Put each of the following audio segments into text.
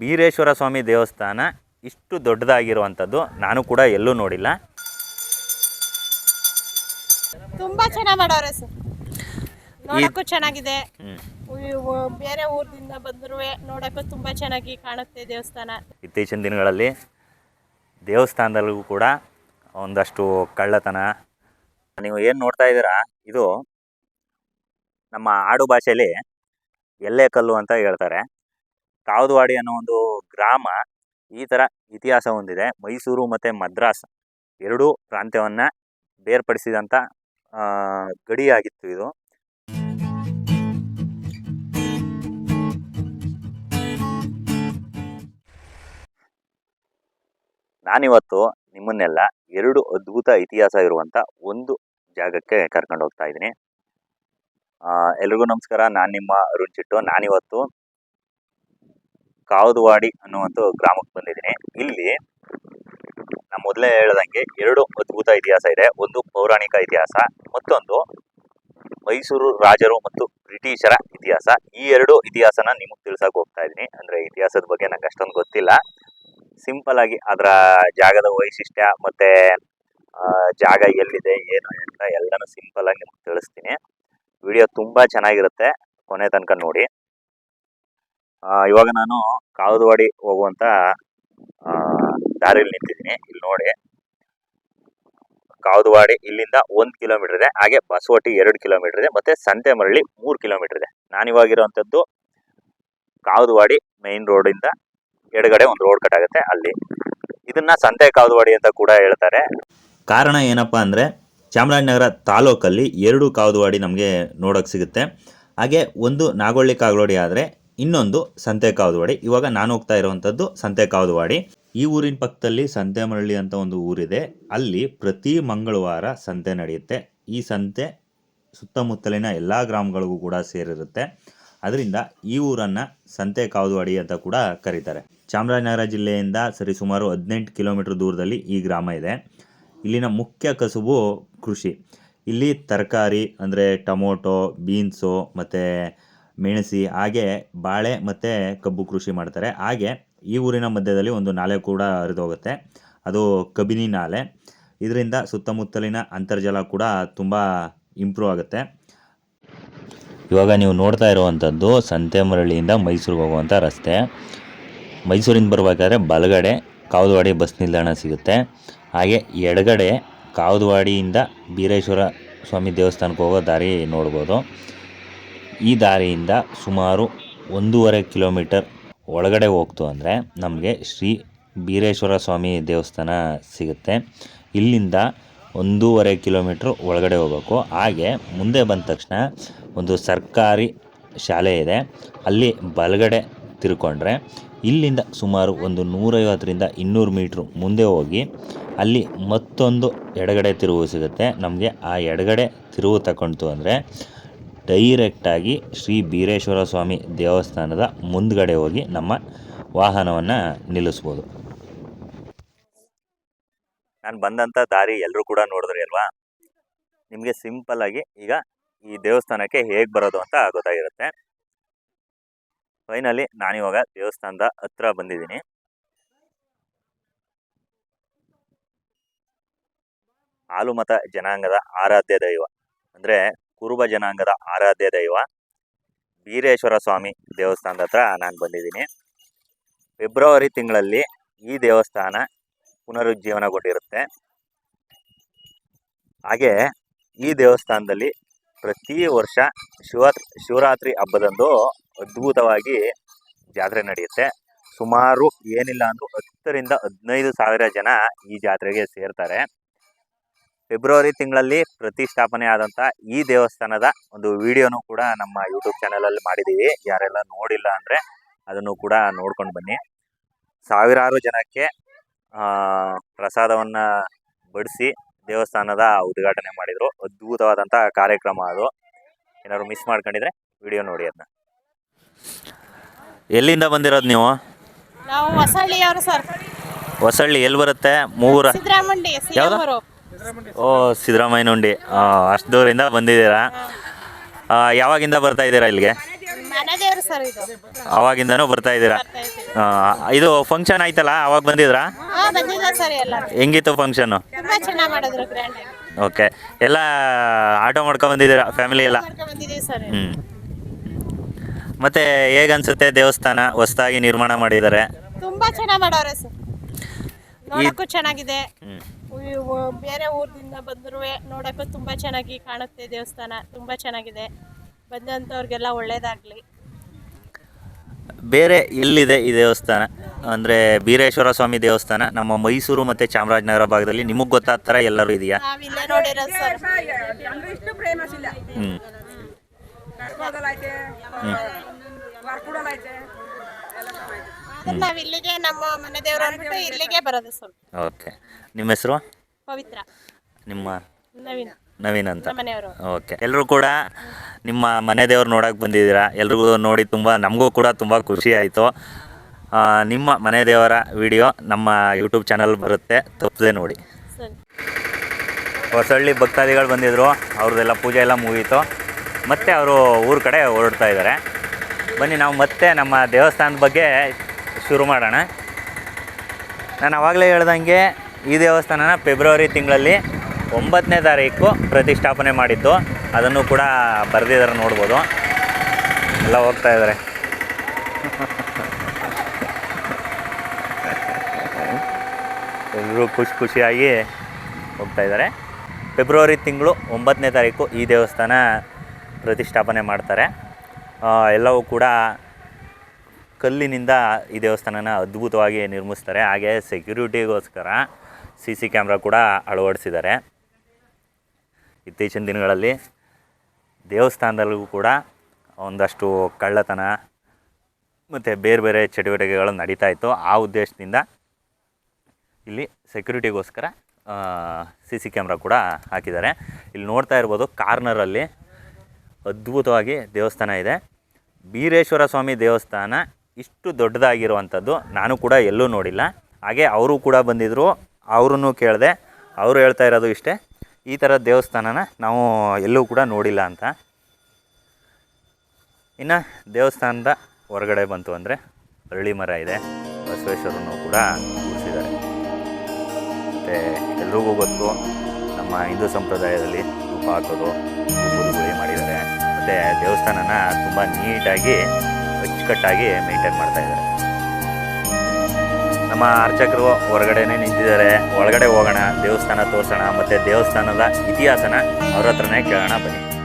ಬೀರೇಶ್ವರ ಸ್ವಾಮಿ ದೇವಸ್ಥಾನ ಇಷ್ಟು ದೊಡ್ಡದಾಗಿರುವಂಥದ್ದು ನಾನು ಕೂಡ ಎಲ್ಲೂ ನೋಡಿಲ್ಲ. ತುಂಬಾ ಚೆನ್ನಾಗಿ ಮಾಡವ್ರೆ ಸರ್. ನೋಡಕ್ಕೂ ಚೆನ್ನಾಗಿದೆ. ಬೇರೆ ಊರಿಂದ ಬಂದ್ರು ನೋಡಕ್ಕೂ ತುಂಬಾ ಚೆನ್ನಾಗಿ ಕಾಣುತ್ತೆ ದೇವಸ್ಥಾನ. ಇತ್ತೀಚಿನ ದಿನಗಳಲ್ಲಿ ದೇವಸ್ಥಾನದಲ್ಲೂ ಕೂಡ ಒಂದಷ್ಟು ಕಳ್ಳತನ. ನೀವು ಏನು ನೋಡ್ತಾ ಇದ್ದೀರಾ? ಇದು ನಮ್ಮ ಆಡು ಭಾಷೆಯಲ್ಲಿ ಎಲ್ಲೇಕಲ್ಲು ಅಂತ ಹೇಳ್ತಾರೆ. ಕಾವದವಾಡಿ ಅನ್ನೋ ಒಂದು ಗ್ರಾಮ ಈ ಥರ ಇತಿಹಾಸ ಹೊಂದಿದೆ. ಮೈಸೂರು ಮತ್ತು ಮದ್ರಾಸ್ ಎರಡೂ ಪ್ರಾಂತ್ಯವನ್ನು ಬೇರ್ಪಡಿಸಿದಂಥ ಗಡಿಯಾಗಿತ್ತು ಇದು. ನಾನಿವತ್ತು ನಿಮ್ಮನ್ನೆಲ್ಲ ಎರಡು ಅದ್ಭುತ ಇತಿಹಾಸ ಇರುವಂಥ ಒಂದು ಜಾಗಕ್ಕೆ ಕರ್ಕೊಂಡು ಹೋಗ್ತಾ ಇದ್ದೀನಿ ಎಲ್ರಿಗೂ ನಮಸ್ಕಾರ. ನಾನು ನಿಮ್ಮ ಅರುಣ್ ಚಿಟ್ಟು. ನಾನಿವತ್ತು ಕಾವದವಾಡಿ ಅನ್ನುವಂಥ ಗ್ರಾಮಕ್ಕೆ ಬಂದಿದ್ದೀನಿ. ಇಲ್ಲಿ ನಾ ಮೊದಲೇ ಹೇಳ್ದಂಗೆ ಎರಡು ಅದ್ಭುತ ಇತಿಹಾಸ ಇದೆ. ಒಂದು ಪೌರಾಣಿಕ ಇತಿಹಾಸ, ಮತ್ತೊಂದು ಮೈಸೂರು ರಾಜರು ಮತ್ತು ಬ್ರಿಟಿಷರ ಇತಿಹಾಸ. ಈ ಎರಡು ಇತಿಹಾಸನ ನಿಮಗೆ ತಿಳ್ಸಕ್ಕೆ ಹೋಗ್ತಾ ಇದ್ದೀನಿ. ಅಂದರೆ ಇತಿಹಾಸದ ಬಗ್ಗೆ ನಂಗೆ ಅಷ್ಟೊಂದು ಗೊತ್ತಿಲ್ಲ. ಸಿಂಪಲ್ ಆಗಿ ಅದರ ಜಾಗದ ವೈಶಿಷ್ಟ್ಯ ಮತ್ತೆ ಜಾಗ ಎಲ್ಲಿದೆ, ಏನು ಅಂತ ಎಲ್ಲನೂ ಸಿಂಪಲ್ ಆಗಿ ನಿಮ್ಗೆ ತಿಳಿಸ್ತೀನಿ. ವಿಡಿಯೋ ತುಂಬಾ ಚೆನ್ನಾಗಿರುತ್ತೆ. ಕೊನೆ ತನಕ ನೋಡಿ. ಇವಾಗ ನಾನು ಕಾವದವಾಡಿ ಹೋಗುವಂತ ಆ, ದಾರಿಯಲ್ಲಿ ನಿಂತಿದ್ದೀನಿ ಇಲ್ಲಿ ನೋಡಿ. ಕಾವದವಾಡಿ ಇಲ್ಲಿಂದ ಒಂದು ಕಿಲೋಮೀಟರ್ ಇದೆ ಹಾಗೆ ಬಸವಟ್ಟಿ ಎರಡು ಕಿಲೋಮೀಟರ್ ಇದೆ ಮತ್ತೆ ಸಂತೆಮರಳ್ಳಿ ಮರಳಿ ಮೂರು ಕಿಲೋಮೀಟರ್ ಇದೆ. ನಾನಿವಾಗಿರುವಂಥದ್ದು ಕಾವದವಾಡಿ ಮೈನ್ ರೋಡಿಂದ ಎಡಗಡೆ ಒಂದು ರೋಡ್ ಕಟ್ ಆಗುತ್ತೆ ಅಲ್ಲಿ. ಇದನ್ನ ಸಂತೆ ಕಾವದವಾಡಿ ಅಂತ ಕೂಡ ಹೇಳ್ತಾರೆ. ಕಾರಣ ಏನಪ್ಪಾ ಅಂದ್ರೆ ಚಾಮರಾಜನಗರ ತಾಲೂಕಲ್ಲಿ ಎರಡು ಕಾವದವಾಡಿ ನಮಗೆ ನೋಡೋಕೆ ಸಿಗುತ್ತೆ. ಹಾಗೆ ಒಂದು ನಾಗೊಳ್ಳಿ ಕಾಗವಾಡಿ ಆದರೆ ಇನ್ನೊಂದು ಸಂತೆ ಕಾವದವಾಡಿ. ಇವಾಗ ನಾನು ಹೋಗ್ತಾ ಇರುವಂಥದ್ದು ಸಂತೆ ಕಾವದವಾಡಿ. ಈ ಊರಿನ ಪಕ್ಕದಲ್ಲಿ ಸಂತೆಮರಳ್ಳಿ ಅಂತ ಒಂದು ಊರಿದೆ. ಅಲ್ಲಿ ಪ್ರತಿ ಮಂಗಳವಾರ ಸಂತೆ ನಡೆಯುತ್ತೆ. ಈ ಸಂತೆ ಸುತ್ತಮುತ್ತಲಿನ ಎಲ್ಲ ಗ್ರಾಮಗಳಿಗೂ ಕೂಡ ಸೇರಿರುತ್ತೆ. ಅದರಿಂದ ಈ ಊರನ್ನು ಸಂತೆ ಕಾವದವಾಡಿ ಅಂತ ಕೂಡ ಕರೀತಾರೆ. ಚಾಮರಾಜನಗರ ಜಿಲ್ಲೆಯಿಂದ ಸರಿಸುಮಾರು ಹದಿನೆಂಟು ಕಿಲೋಮೀಟರ್ ದೂರದಲ್ಲಿ ಈ ಗ್ರಾಮ ಇದೆ. ಇಲ್ಲಿನ ಮುಖ್ಯ ಕಸುಬು ಕೃಷಿ. ಇಲ್ಲಿ ತರಕಾರಿ, ಅಂದರೆ ಟೊಮೊಟೊ, ಬೀನ್ಸು, ಮತ್ತು ಮೆಣಸಿ, ಹಾಗೆ ಬಾಳೆ ಮತ್ತು ಕಬ್ಬು ಕೃಷಿ ಮಾಡ್ತಾರೆ. ಹಾಗೆ ಈ ಊರಿನ ಮಧ್ಯದಲ್ಲಿ ಒಂದು ನಾಲೆ ಕೂಡ ಹರಿದು ಹೋಗುತ್ತೆ ಅದು ಕಬಿನಿ ನಾಲೆ. ಇದರಿಂದ ಸುತ್ತಮುತ್ತಲಿನ ಅಂತರ್ಜಲ ಕೂಡ ತುಂಬ ಇಂಪ್ರೂವ್ ಆಗುತ್ತೆ. ಇವಾಗ ನೀವು ನೋಡ್ತಾ ಇರುವಂಥದ್ದು ಸಂತೆಮರಳಿಯಿಂದ ಮೈಸೂರಿಗೆ ಹೋಗುವಂಥ ರಸ್ತೆ. ಮೈಸೂರಿಂದ ಬರಬೇಕಾದ್ರೆ ಬಲಗಡೆ ಕಾವದವಾಡಿ ಬಸ್ ನಿಲ್ದಾಣ ಸಿಗುತ್ತೆ. ಹಾಗೆ ಎಡಗಡೆ ಕಾವದವಾಡಿಯಿಂದ ಬೀರೇಶ್ವರ ಸ್ವಾಮಿ ದೇವಸ್ಥಾನಕ್ಕೆ ಹೋಗೋ ದಾರಿ ನೋಡ್ಬೋದು. ಈ ದಾರಿಯಿಂದ ಸುಮಾರು ಒಂದೂವರೆ ಕಿಲೋಮೀಟರ್ ಒಳಗಡೆ ಹೋಗ್ತು ಅಂದರೆ ನಮಗೆ ಶ್ರೀ ಬೀರೇಶ್ವರ ಸ್ವಾಮಿ ದೇವಸ್ಥಾನ ಸಿಗುತ್ತೆ. ಇಲ್ಲಿಂದ ಒಂದೂವರೆ ಕಿಲೋಮೀಟ್ರ್ ಒಳಗಡೆ ಹೋಗಬೇಕು. ಹಾಗೆ ಮುಂದೆ ಬಂದ ತಕ್ಷಣ ಒಂದು ಸರ್ಕಾರಿ ಶಾಲೆ ಇದೆ. ಅಲ್ಲಿ ಬಲಗಡೆ ತಿರ್ಕೊಂಡ್ರೆ ಇಲ್ಲಿಂದ ಸುಮಾರು ಒಂದು ನೂರೈವತ್ತರಿಂದ ಇನ್ನೂರು ಮೀಟ್ರ್ ಮುಂದೆ ಹೋಗಿ ಅಲ್ಲಿ ಮತ್ತೊಂದು ಎಡಗಡೆ ತಿರುವು ಸಿಗುತ್ತೆ. ನಮಗೆ ಆ ಎಡಗಡೆ ತಿರುವು ತಗೊಳ್ತು ಅಂದರೆ ಡೈರೆಕ್ಟಾಗಿ ಶ್ರೀ ಬೀರೇಶ್ವರ ಸ್ವಾಮಿ ದೇವಸ್ಥಾನದ ಮುಂದ್ಗಡೆ ಹೋಗಿ ನಮ್ಮ ವಾಹನವನ್ನು ನಿಲ್ಲಿಸ್ಬೋದು. ನಾನು ಬಂದಂಥ ದಾರಿ ಎಲ್ಲರೂ ಕೂಡ ನೋಡಿದ್ರಿ ಅಲ್ವಾ? ನಿಮಗೆ ಸಿಂಪಲ್ ಆಗಿ ಈಗ ಈ ದೇವಸ್ಥಾನಕ್ಕೆ ಹೇಗೆ ಬರೋದು ಅಂತ ಗೊತ್ತಾಗಿರುತ್ತೆ. ಫೈನಲಿ ನಾನಿವಾಗ ದೇವಸ್ಥಾನದ ಹತ್ರ ಬಂದಿದ್ದೀನಿ. ಹಾಲುಮತ ಜನಾಂಗದ ಆರಾಧ್ಯ ದೈವ. ಅಂದರೆ ಕುರುಬ ಜನಾಂಗದ ಆರಾಧ್ಯ ದೈವ ವೀರೇಶ್ವರ ಸ್ವಾಮಿ ದೇವಸ್ಥಾನದ ಹತ್ರ ನಾನು ಬಂದಿದ್ದೀನಿ. ಫೆಬ್ರವರಿ ತಿಂಗಳಲ್ಲಿ ಈ ದೇವಸ್ಥಾನ ಪುನರುಜ್ಜೀವನಗೊಂಡಿರುತ್ತೆ. ಹಾಗೆ ಈ ದೇವಸ್ಥಾನದಲ್ಲಿ ಪ್ರತಿ ವರ್ಷ ಶಿವ ಶಿವರಾತ್ರಿ ಹಬ್ಬದಂದು ಅದ್ಭುತವಾಗಿ ಜಾತ್ರೆ ನಡೆಯುತ್ತೆ. ಸುಮಾರು ಏನಿಲ್ಲ ಅಂದರೂ ಹತ್ತರಿಂದ ಹದಿನೈದು ಸಾವಿರ ಜನ ಈ ಜಾತ್ರೆಗೆ ಸೇರ್ತಾರೆ. ಫೆಬ್ರವರಿ ತಿಂಗಳಲ್ಲಿ ಪ್ರತಿಷ್ಠಾಪನೆ ಆದಂಥ ಈ ದೇವಸ್ಥಾನದ ಒಂದು ವಿಡಿಯೋನು ಕೂಡ ನಮ್ಮ ಯೂಟ್ಯೂಬ್ ಚಾನಲಲ್ಲಿ ಮಾಡಿದ್ದೀವಿ ಯಾರೆಲ್ಲ ನೋಡಿಲ್ಲ ಅಂದರೆ ಅದನ್ನು ಕೂಡ ನೋಡ್ಕೊಂಡು ಬನ್ನಿ. ಸಾವಿರಾರು ಜನಕ್ಕೆ ಪ್ರಸಾದವನ್ನು ಬಡಿಸಿ ದೇವಸ್ಥಾನದ ಉದ್ಘಾಟನೆ ಮಾಡಿದರು. ಅದ್ಭುತವಾದಂಥ ಕಾರ್ಯಕ್ರಮ ಅದು. ಏನಾದ್ರು ಮಿಸ್ ಮಾಡ್ಕೊಂಡಿದ್ರೆ ವಿಡಿಯೋ ನೋಡಿ ಅದನ್ನ ಎಲ್ಲಿಂದ ಬಂದಿರೋದು ನೀವು? ನಾವು ಹೊಸಳ್ಳಿಯವರು ಸರ್. ಹೊಸಳ್ಳಿ ಎಲ್ಲಿ ಬರುತ್ತೆ? ಮೂರ ಸಿದ್ದರಾಮಂಡಿ ಯಾವ್ದು? ಓ ಸಿದ್ದರಾಮಯ್ಯನುಂಡಿ ಅಷ್ಟು ದೂರದಿಂದ ಬಂದಿದ್ದೀರಾ? ಆ, ಯಾವಾಗಿಂದ ಬರ್ತಾ ಇದ್ದೀರಾ ಇಲ್ಲಿಗೆ? ಮನೆದೇವ್ರು ಸರ್ ಇದು. ಅವಾಗಿಂದನೂ ಬರ್ತಾ ಇದ್ದೀರಾ? ಆ, ಇದು ಫಂಕ್ಷನ್ ಆಯ್ತಲ್ಲ ಅವಾಗ ಬಂದಿದ್ರಾ ಹಾ ಬಂದಿದ್ದಾರೆ ಸರ್ ಎಲ್ಲ. ಹೆಂಗಿತ್ತು ಫಂಕ್ಷನ್ ತುಂಬಾ ಚೆನ್ನಾಗಿ ಮಾಡಿದ್ರು ಗ್ರ್ಯಾಂಡ್ ಓಕೆ. ಎಲ್ಲ ಆಟೋ ಮಾಡ್ಕೊಂಡು ಬಂದಿದ್ದೀರಾ ಫ್ಯಾಮಿಲಿ ಎಲ್ಲ? ಮತ್ತೆ ಸರ್. ಹ್ಞೂ ಮತ್ತು ಹೇಗನ್ಸುತ್ತೆ ದೇವಸ್ಥಾನ ಹೊಸ್ದಾಗಿ ನಿರ್ಮಾಣ ಮಾಡಿದ್ದಾರೆ? ತುಂಬಾ ಚೆನ್ನಾಗಿ ಮಾಡವ್ರೆ ಸರ್. ನೋಡಕ್ಕೂ ಚೆನ್ನಾಗಿದೆ. ಬೇರೆ ಊರಿಂದ ಬಂದ್ರು ನೋಡೋಕ್ಕೂ ತುಂಬಾ ಚೆನ್ನಾಗಿ ಕಾಣುತ್ತೆ ದೇವಸ್ಥಾನ ತುಂಬಾ ಚೆನ್ನಾಗಿದೆ. ಬಂದಂಥವ್ರಿಗೆಲ್ಲ ಒಳ್ಳೇದಾಗಲಿ. ಬೇರೆ ಎಲ್ಲಿದೆ ಈ ದೇವಸ್ಥಾನ? ಅಂದರೆ ಬೀರೇಶ್ವರ ಸ್ವಾಮಿ ದೇವಸ್ಥಾನ ನಮ್ಮ ಮೈಸೂರು ಮತ್ತು ಚಾಮರಾಜನಗರ ಭಾಗದಲ್ಲಿ ನಿಮಗೆ ಗೊತ್ತಾದ ಥರ ಎಲ್ಲರೂ ಇದೆಯಾ? ಹ್ಞೂ ಸರ್. ಹ್ಞೂ ನಾವ್ ಇಲ್ಲಿಗೆ ನಮ್ಮ ಮನೆ ದೇವ್ರು ಅಂದ್ಬಿಟ್ಟು ಇಲ್ಲಿಗೆ ಬರೋದು ಸರ್. ಓಕೆ. ನಿಮ್ಮ ಹೆಸರು? ಪವಿತ್ರ. ನಿಮ್ಮ? ನವೀನ. ನವೀನ್ ಅಂತ. ಮನೆಯವರು. ಓಕೆ. ಎಲ್ಲರೂ ಕೂಡ ನಿಮ್ಮ ಮನೆ ದೇವ್ರು ನೋಡೋಕೆ ಬಂದಿದ್ದೀರಾ? ಎಲ್ರಿಗೂ ನೋಡಿ ತುಂಬ ನಮಗೂ ಕೂಡ ತುಂಬ ಖುಷಿ ಆಯಿತು. ನಿಮ್ಮ ಮನೆ ದೇವರ ವಿಡಿಯೋ ನಮ್ಮ ಯೂಟ್ಯೂಬ್ ಚಾನಲ್ ಬರುತ್ತೆ. ತಪ್ಪದೆ ನೋಡಿ. ಹೊಸಳ್ಳಿ ಭಕ್ತಾದಿಗಳು ಬಂದಿದ್ರು. ಅವ್ರದ್ದೆಲ್ಲ ಪೂಜೆ ಎಲ್ಲ ಮುಗೀತು. ಮತ್ತೆ ಅವರು ಊರ ಕಡೆ ಹೊರಡ್ತಾ ಇದ್ದಾರೆ. ಬನ್ನಿ ನಾವು ಮತ್ತೆ ನಮ್ಮ ದೇವಸ್ಥಾನದ ಬಗ್ಗೆ ಶುರು ಮಾಡೋಣ. ನಾನು ಆವಾಗಲೇ ಹೇಳ್ದಂಗೆ ಈ ದೇವಸ್ಥಾನನ ಫೆಬ್ರವರಿ ತಿಂಗಳಲ್ಲಿ ಒಂಬತ್ತನೇ ತಾರೀಕು ಪ್ರತಿಷ್ಠಾಪನೆ ಮಾಡಿದ್ದು. ಅದನ್ನು ಕೂಡ ಬರೆದಿದ್ದಾರೆ ನೋಡ್ಬೋದು. ಎಲ್ಲ ಹೋಗ್ತಾ ಇದ್ದಾರೆ ಎಲ್ಲರೂ ಖುಷಿ ಖುಷಿಯಾಗಿ ಹೋಗ್ತಾ ಇದ್ದಾರೆ ಫೆಬ್ರವರಿ ತಿಂಗಳು ಒಂಬತ್ತನೇ ತಾರೀಕು ಈ ದೇವಸ್ಥಾನ ಪ್ರತಿಷ್ಠಾಪನೆ ಮಾಡ್ತಾರೆ. ಎಲ್ಲವೂ ಕೂಡ ಕಲ್ಲಿನಿಂದ ಈ ದೇವಸ್ಥಾನನ ಅದ್ಭುತವಾಗಿ ನಿರ್ಮಿಸ್ತಾರೆ. ಹಾಗೆ ಸೆಕ್ಯೂರಿಟಿಗೋಸ್ಕರ ಸಿ ಸಿ ಕ್ಯಾಮ್ರಾ ಕೂಡ ಅಳವಡಿಸಿದ್ದಾರೆ. ಇತ್ತೀಚಿನ ದಿನಗಳಲ್ಲಿ ದೇವಸ್ಥಾನದಲ್ಲೂ ಕೂಡ ಒಂದಷ್ಟು ಕಳ್ಳತನ ಮತ್ತು ಬೇರೆ ಬೇರೆ ಚಟುವಟಿಕೆಗಳು ನಡೀತಾ ಇತ್ತು. ಆ ಉದ್ದೇಶದಿಂದ ಇಲ್ಲಿ ಸೆಕ್ಯೂರಿಟಿಗೋಸ್ಕರ ಸಿ ಸಿ ಕ್ಯಾಮ್ರಾ ಕೂಡ ಹಾಕಿದ್ದಾರೆ. ಇಲ್ಲಿ ನೋಡ್ತಾ ಇರ್ಬೋದು ಕಾರ್ನರಲ್ಲಿ ಅದ್ಭುತವಾಗಿ ದೇವಸ್ಥಾನ ಇದೆ. ಬೀರೇಶ್ವರ ಸ್ವಾಮಿ ದೇವಸ್ಥಾನ ಇಷ್ಟು ದೊಡ್ಡದಾಗಿರುವಂಥದ್ದು ನಾನು ಕೂಡ ಎಲ್ಲೂ ನೋಡಿಲ್ಲ. ಹಾಗೆ ಅವರು ಕೂಡ ಬಂದಿದ್ದರು ಅವ್ರೂ ಕೇಳಿದೆ, ಅವರು ಹೇಳ್ತಾ ಇರೋದು ಇಷ್ಟೇ. ಈ ಥರ ದೇವಸ್ಥಾನನ ನಾವು ಎಲ್ಲೂ ಕೂಡ ನೋಡಿಲ್ಲ ಅಂತ. ಇನ್ನು ದೇವಸ್ಥಾನದ ಹೊರಗಡೆ ಬಂತು ಅಂದರೆ ಅರಳಿ ಮರ ಇದೆ. ಬಸವೇಶ್ವರನು ಕೂಡ ಕೂರಿಸಿದ್ದಾರೆ ಮತ್ತು ಎಲ್ರಿಗೂ ಗೊತ್ತು, ನಮ್ಮ ಹಿಂದೂ ಸಂಪ್ರದಾಯದಲ್ಲಿ ಹಾಕೋದು ಮಾಡಿದ್ದಾರೆ. ಮತ್ತು ದೇವಸ್ಥಾನನ ತುಂಬ ನೀಟಾಗಿ ಅಚ್ಚುಕಟ್ಟಾಗಿ ಮೇಂಟೈನ್ ಮಾಡ್ತಾ ಇದ್ದಾರೆ. ನಮ್ಮ ಅರ್ಚಕರು ಹೊರಗಡೆನೆ ನಿಂತಿದ್ದಾರೆ. ಒಳಗಡೆ ಹೋಗೋಣ, ದೇವಸ್ಥಾನ ತೋರಿಸೋಣ, ಮತ್ತು ದೇವಸ್ಥಾನದ ಇತಿಹಾಸನ ಅವ್ರ ಹತ್ರನೇ ಕೇಳೋಣ ಬನ್ನಿ.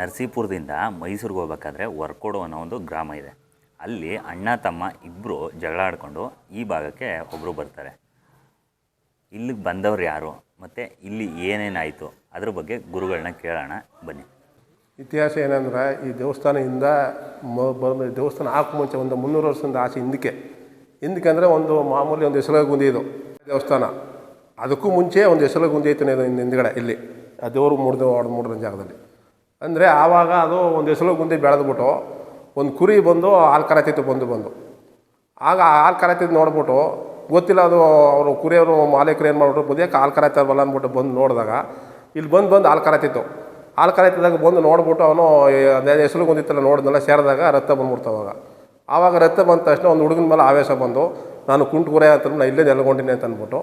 ನರಸೀಪುರದಿಂದ ಮೈಸೂರಿಗೆ ಹೋಗ್ಬೇಕಾದ್ರೆ ವರ್ಕೋಡು ಅನ್ನೋ ಒಂದು ಗ್ರಾಮ ಇದೆ. ಅಲ್ಲಿ ಅಣ್ಣ, ತಮ್ಮ ಇಬ್ಬರು ಜಗಳ ಆಡಿಕೊಂಡು ಈ ಭಾಗಕ್ಕೆ ಒಬ್ಬರು ಬರ್ತಾರೆ. ಇಲ್ಲಿಗೆ ಬಂದವ್ರು ಯಾರು? ಮತ್ತು ಇಲ್ಲಿ ಏನೇನಾಯಿತು? ಅದ್ರ ಬಗ್ಗೆ ಗುರುಗಳನ್ನ ಕೇಳೋಣ, ಬನ್ನಿ. ಇತಿಹಾಸ ಏನಂದ್ರೆ, ಈ ದೇವಸ್ಥಾನದಿಂದ ಮ ದೇವಸ್ಥಾನ ಹಾಕೋ ಮುಂಚೆ ಒಂದು ಮುನ್ನೂರು ವರ್ಷದಿಂದ ಆಚೆ ಹಿಂದಕ್ಕೆ. ಹಿಂದಕ್ಕೆ ಅಂದರೆ ಒಂದು ಮಾಮೂಲಿ ಒಂದು ಹೆಸರು ಗುಂದಿ ಇದು, ದೇವಸ್ಥಾನ. ಅದಕ್ಕೂ ಮುಂಚೆ ಒಂದು ಹೆಸರು ಗುಂದಿ ಐತೆ ಹಿಂದ್ಗಡೆ ಇಲ್ಲಿ. ಆ ದೇವರು ಮುಡ್ದು ಮುಡ್ದ ಜಾಗದಲ್ಲಿ. ಅಂದರೆ ಆವಾಗ ಅದು ಒಂದು ಹೆಸಲು ಗುಂದಿ ಬೆಳೆದ್ಬಿಟ್ಟು ಒಂದು ಕುರಿ ಬಂದು ಹಾಲು ಕರತಿತ್ತು, ಬಂದು ಬಂದು. ಆಗ ಹಾಲು ಕರತಿದ್ದು ನೋಡ್ಬಿಟ್ಟು ಗೊತ್ತಿಲ್ಲ ಅದು ಅವರು ಕುರಿಯವರು ಮಾಲೀಕರು ಏನು ಮಾಡ್ಬಿಟ್ರು ಬದಿಯಕ್ಕೆ ಹಾಲು ಕರೆತಾರಲ್ಲ ಅಂದ್ಬಿಟ್ಟು ಬಂದು ನೋಡಿದಾಗ ಇಲ್ಲಿ ಬಂದು ಬಂದು ಹಾಲು ಕರತಿತ್ತು. ಹಾಲು ಕರತಿದ್ದಾಗ ಬಂದು ನೋಡ್ಬಿಟ್ಟು ಅವನು ಅದೇ ಹೆಸಲು ಗುಂದಿತ್ತಲ್ಲ ನೋಡಿದ್ನಲ್ಲ, ಸೇರಿದಾಗ ರಕ್ತ ಬಂದ್ಬಿಡ್ತು ಅವಾಗ. ಆವಾಗ ರಕ್ತ ಬಂದ ತಕ್ಷಣ ಒಂದು ಹುಡುಗನ ಮೇಲೆ ಆವೇಶ ಬಂದು, ನಾನು ಕುಂಟು ಗುರೆ ಅಂತ ನಾನು ಇಲ್ಲೇ ನೆಲಗೊಂಡಿನಿ ಅಂತ ಅಂದ್ಬಿಟ್ಟು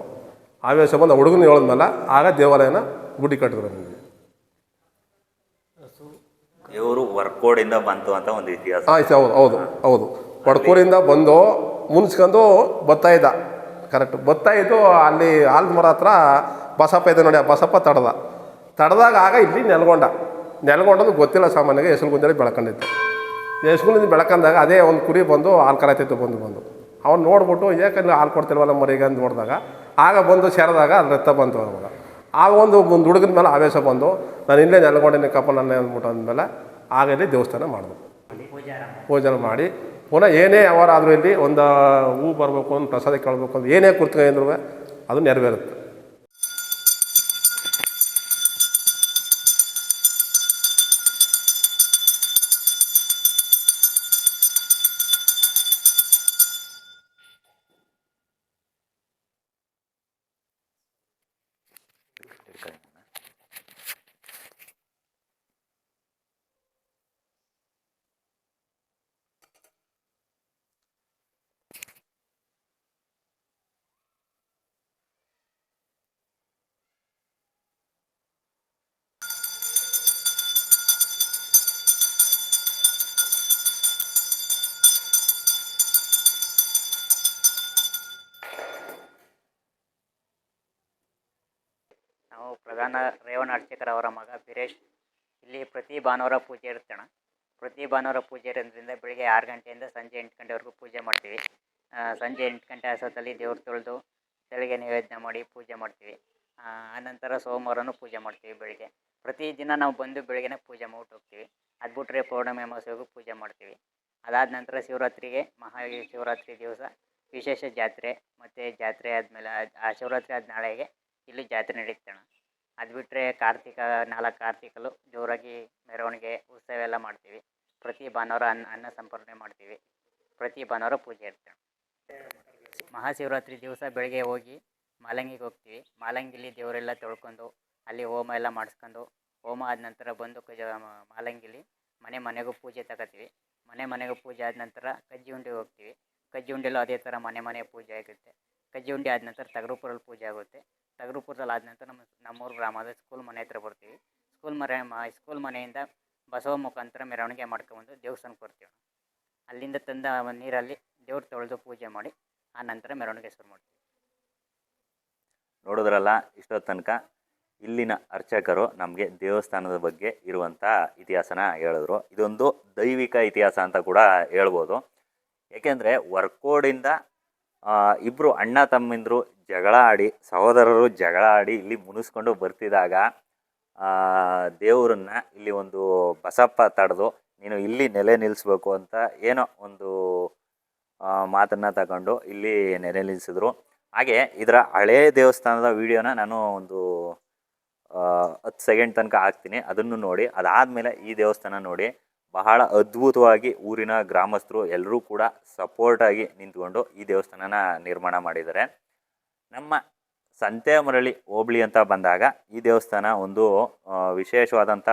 ಆವೇಶ ಬಂದು ಹುಡುಗನ ಹೇಳಿದ್ಮೇಲೆ ಆಗ ದೇವಾಲಯನ ಗುಡಿ ಕಟ್ಟಿದ್ರು ನಮಗೆ. ಇವರು ವರ್ಕೋಡಿಂದ ಬಂತು ಅಂತ ಒಂದು ಇತಿಹಾಸ. ಆಯ್ತು ಹೌದು ಹೌದು ಹೌದು. ಪಡ್ಕೋರಿಂದ ಬಂದು ಮುನ್ಸ್ಕೊಂಡು ಬರ್ತಾ ಇದ್ದ. ಕರೆಕ್ಟ್ ಬರ್ತಾ ಇದ್ದು ಅಲ್ಲಿ ಆಲ್ದ ಮರ ಹತ್ರ ಬಸಪ್ಪ ಇದೆ ನೋಡಿ ಆ ಬಸಪ್ಪ ತಡ್ದ. ತಡೆದಾಗ ಆಗ ಇಲ್ಲಿ ನೆಲ್ಗೊಂಡ. ನೆಲ್ಗೊಂಡದು ಗೊತ್ತಿಲ್ಲ ಸಾಮಾನ್ಯವಾಗಿ ಹೆಸರು ಗುಂದಲ್ಲಿ ಬೆಳ್ಕೊಂಡಿತ್ತು ಹೆಸರು ಬೆಳ್ಕೊಂಡಾಗ ಅದೇ ಒಂದು ಕುರಿ ಬಂದು ಹಾಲು ಕರಾಯ್ತಿತ್ತು ಬಂದು ಬಂದು. ಅವ್ನು ನೋಡ್ಬಿಟ್ಟು ಏಕಂದ್ರೆ ಹಾಲು ಕೊಡ್ತಿಲ್ವಲ್ಲ ಮರಿಗೆ ಅಂತ ನೋಡಿದಾಗ ಆಗ ಬಂದು ಸೇರಿದಾಗ ಅದು ರಕ್ತ ಬಂತು ಅವಾಗ. ಆಗ ಒಂದು ಒಂದು ಹುಡುಗನ ಮೇಲೆ ಆವೇಶ ಬಂದು ನಾನು ಇಲ್ಲೇ ನೆಲ್ಗೊಂಡಿನಿ ಕಪ್ಪ ನನ್ನ ಅಂದ್ಬಿಟ್ಟು ಅಂದಮೇಲೆ ಆಗ ಇಲ್ಲಿ ದೇವಸ್ಥಾನ ಮಾಡಬೇಕು. ಪೂಜಾರ. ಮಾಡಿ ಪುನಃ ಏನೇ ಯಾವಾರ ಆದರೂ ಇಲ್ಲಿ ಒಂದು ಹೂ ಬರಬೇಕು ಒಂದು ಪ್ರಸಾದ ಕೇಳಬೇಕು ಅಂತ ಏನೇ ಕುರ್ತ್ಕೊಂಡಿದ್ರು ಅದು ನೆರವೇರುತ್ತೆ. ನಾವು ಪ್ರಧಾನ ರೇವಣ ಅರ್ಚಕರ ಅವರ ಮಗ ಬೀರೇಶ್. ಇಲ್ಲಿ ಪ್ರತಿ ಭಾನುವಾರ ಪೂಜೆ ಇರುತ್ತಣ ಪ್ರತಿ ಭಾನುವಾರ ಪೂಜೆ ಇರೋದ್ರಿಂದ ಬೆಳಿಗ್ಗೆ ಆರು ಗಂಟೆಯಿಂದ ಸಂಜೆ ಎಂಟು ಗಂಟೆವರೆಗೂ ಪೂಜೆ ಮಾಡ್ತೀವಿ. ಸಂಜೆ ಎಂಟು ಗಂಟೆ ಅಷ್ಟೊತ್ತಲ್ಲಿ ದೇವ್ರು ತೊಳೆದು ತೆಳಗೆ ನೈವೇದ್ಯ ಮಾಡಿ ಪೂಜೆ ಮಾಡ್ತೀವಿ. ಆನಂತರ ಸೋಮವಾರನೂ ಪೂಜೆ ಮಾಡ್ತೀವಿ ಬೆಳಿಗ್ಗೆ. ಪ್ರತಿದಿನ ನಾವು ಬಂದು ಬೆಳಗ್ಗೆನೇ ಪೂಜೆ ಮಾಡಿ ಹೋಗ್ತೀವಿ. ಅದು ಬಿಟ್ಟರೆ ಪೌರ್ಣಮಿ ಅಮಾವಾಸ್ಯೆಗೂ ಪೂಜೆ ಮಾಡ್ತೀವಿ. ಅದಾದ ನಂತರ ಶಿವರಾತ್ರಿಗೆ ಮಹಾ ಶಿವರಾತ್ರಿ ದಿವಸ ವಿಶೇಷ ಜಾತ್ರೆ, ಮತ್ತು ಜಾತ್ರೆ ಆದಮೇಲೆ ಆ ಶಿವರಾತ್ರಿ ಆದ ನಾಳೆಗೆ ಇಲ್ಲಿ ಜಾತ್ರೆ ನಡೆಯುತ್ತಣ್ಣ ಅದು ಬಿಟ್ಟರೆ ಕಾರ್ತಿಕ, ನಾಲ್ಕು ಕಾರ್ತಿಕಲು ಜೋರಾಗಿ ಮೆರವಣಿಗೆ, ಉತ್ಸವ ಎಲ್ಲ ಮಾಡ್ತೀವಿ. ಪ್ರತಿ ಭಾನುವಾರ ಅನ್ನ ಅನ್ನ ಸಂಪರ್ಣೆ ಮಾಡ್ತೀವಿ. ಪ್ರತಿ ಭಾನುವಾರ ಪೂಜೆ ಇರುತ್ತೆ ಮಹಾಶಿವರಾತ್ರಿ ದಿವಸ ಬೆಳಗ್ಗೆ ಹೋಗಿ ಮಾಲಂಗಿಗೆ ಹೋಗ್ತೀವಿ. ಮಾಲಂಗಿಲಿ ದೇವರೆಲ್ಲ ತೊಳ್ಕೊಂಡು ಅಲ್ಲಿ ಹೋಮ ಎಲ್ಲ ಮಾಡಿಸ್ಕೊಂಡು ಹೋಮ ಆದ ನಂತರ ಬಂದು ಕಜ, ಮಾಲಂಗಿಲಿ ಮನೆ ಮನೆಗೂ ಪೂಜೆ ತಗೋತೀವಿ. ಮನೆ ಮನೆಗೂ ಪೂಜೆ ಆದ ನಂತರ ಕಜ್ಜಿ ಉಂಡೆಗೆ ಹೋಗ್ತೀವಿ. ಕಜ್ಜಿ ಉಂಡೆಲೂ ಅದೇ ಥರ ಮನೆ ಮನೆ ಪೂಜೆ ಆಗುತ್ತೆ. ಕಜ್ಜಿ ಉಂಡೆ ಆದ ನಂತರ ತಗರುಪುರಲ್ಲಿ ಪೂಜೆ ಆಗುತ್ತೆ. ತಗರುಪುರದಲ್ಲಿ ಆದ ನಂತರ ನಮ್ಮ ನಮ್ಮೂರು ಗ್ರಾಮದ ಸ್ಕೂಲ್ ಮನೆ ಹತ್ರ ಬರ್ತೀವಿ. ಸ್ಕೂಲ್ ಮನೆ ಸ್ಕೂಲ್ ಮನೆಯಿಂದ ಬಸವ ಮುಖಾಂತರ ಮೆರವಣಿಗೆ ಮಾಡ್ಕೊಂಬಂದು ದೇವಸ್ಥಾನಕ್ಕೆ ಬರ್ತೀವಿ. ಅಲ್ಲಿಂದ ತಂದ ನೀರಲ್ಲಿ ದೇವ್ರು ತೊಳೆದು ಪೂಜೆ ಮಾಡಿ ಆ ನಂತರ ಮೆರವಣಿಗೆ ಶುರು ಮಾಡ್ತೀವಿ. ನೋಡಿದ್ರಲ್ಲ ಇಷ್ಟೋ ತನಕ ಇಲ್ಲಿನ ಅರ್ಚಕರು ನಮಗೆ ದೇವಸ್ಥಾನದ ಬಗ್ಗೆ ಇರುವಂಥ ಇತಿಹಾಸನ ಹೇಳಿದ್ರು. ಇದೊಂದು ದೈವಿಕ ಇತಿಹಾಸ ಅಂತ ಕೂಡ ಹೇಳ್ಬೋದು. ಏಕೆಂದರೆ ವರ್ಕೋಡಿಂದ ಇಬ್ಬರು ಅಣ್ಣ ತಮ್ಮಂದರು ಜಗಳ ಆಡಿ, ಸಹೋದರರು ಜಗಳ ಆಡಿ ಇಲ್ಲಿ ಮುನಿಸ್ಕೊಂಡು ಬರ್ತಿದ್ದಾಗ ದೇವರನ್ನ ಇಲ್ಲಿ ಒಂದು ಬಸಪ್ಪ ತಡೆದು, ನೀನು ಇಲ್ಲಿ ನೆಲೆ ನಿಲ್ಲಿಸ್ಬೇಕು ಅಂತ ಏನೋ ಒಂದು ಮಾತನ್ನ ತಗೊಂಡು ಇಲ್ಲಿ ನೆಲೆ ನಿಲ್ಲಿಸಿದ್ರು ಹಾಗೆ ಇದರ ಹಳೇ ದೇವಸ್ಥಾನದ ವಿಡಿಯೋನ ನಾನು ಒಂದು ಹತ್ತು ಸೆಕೆಂಡ್ ತನಕ ಹಾಕ್ತೀನಿ. ಅದನ್ನು ನೋಡಿ, ಅದಾದಮೇಲೆ ಈ ದೇವಸ್ಥಾನ ನೋಡಿ. ಬಹಳ ಅದ್ಭುತವಾಗಿ ಊರಿನ ಗ್ರಾಮಸ್ಥರು ಎಲ್ಲರೂ ಕೂಡ ಸಪೋರ್ಟಾಗಿ ನಿಂತ್ಕೊಂಡು ಈ ದೇವಸ್ಥಾನನ ನಿರ್ಮಾಣ ಮಾಡಿದ್ದಾರೆ. ನಮ್ಮ ಸಂತೆಮರಳಿ ಹೋಬಳಿ ಅಂತ ಬಂದಾಗ ಈ ದೇವಸ್ಥಾನ ಒಂದು ವಿಶೇಷವಾದಂಥ